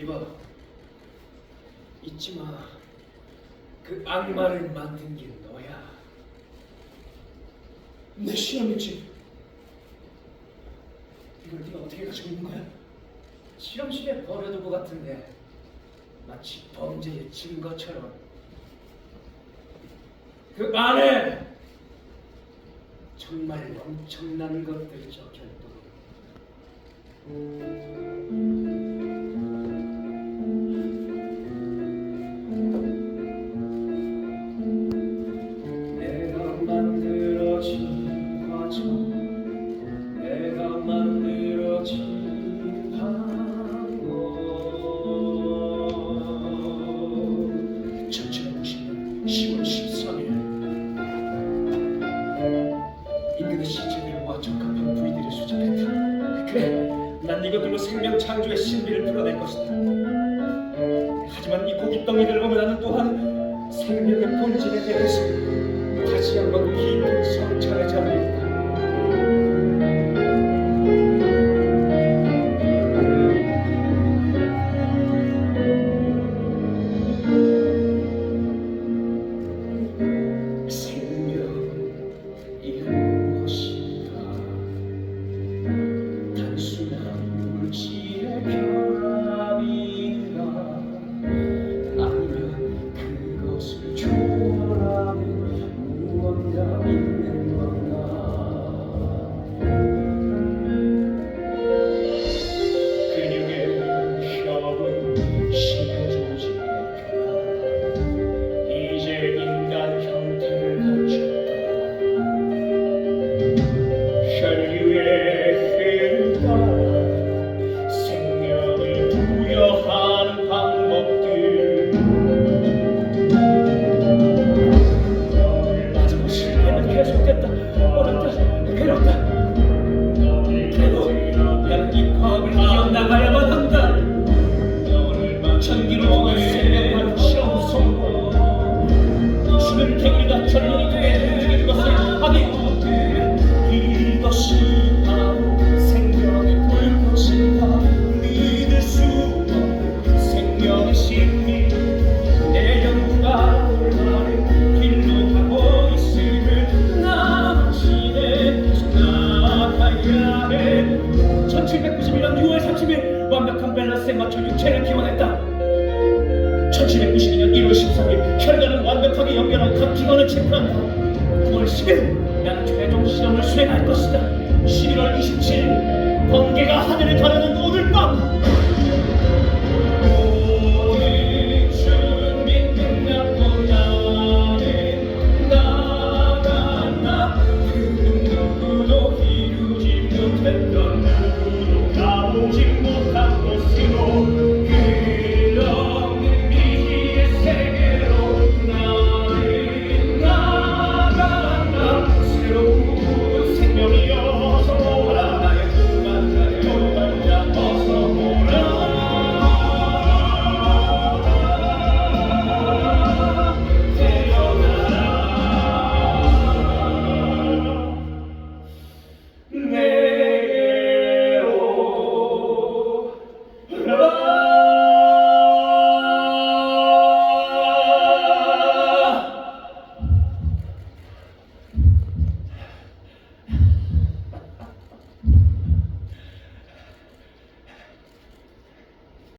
이봐, 잊지 마. 그 악마를 만든 게 너야. 내 실험이지. 이걸 네가 어떻게 가지고 있는 거야? 실험실에 버려둔 것 같은데 마치 범죄의 증거처럼. 그 안에 정말 엄청난 것들이 적혀 있도록. 13일 인근의 시체들을 모아 적합한 부위들을 수집했다. 그래 난 이것들로 생명 창조의 신비를 풀어낼 것이다. 하지만 이 고깃덩이들을 보면 나는 또한 생명의 본질에 대해서 다시 한번 깊은 성찰에 잠들 You. 밸런스에 맞춰 육체를 기원했다. 1792년 1월 13일 혈관은 완벽하게 연결한 각 기관을 체크한다. 9월 10일 나는 최종 실험을 수행할 것이다. 11월 27일 번개가 하늘을 가르는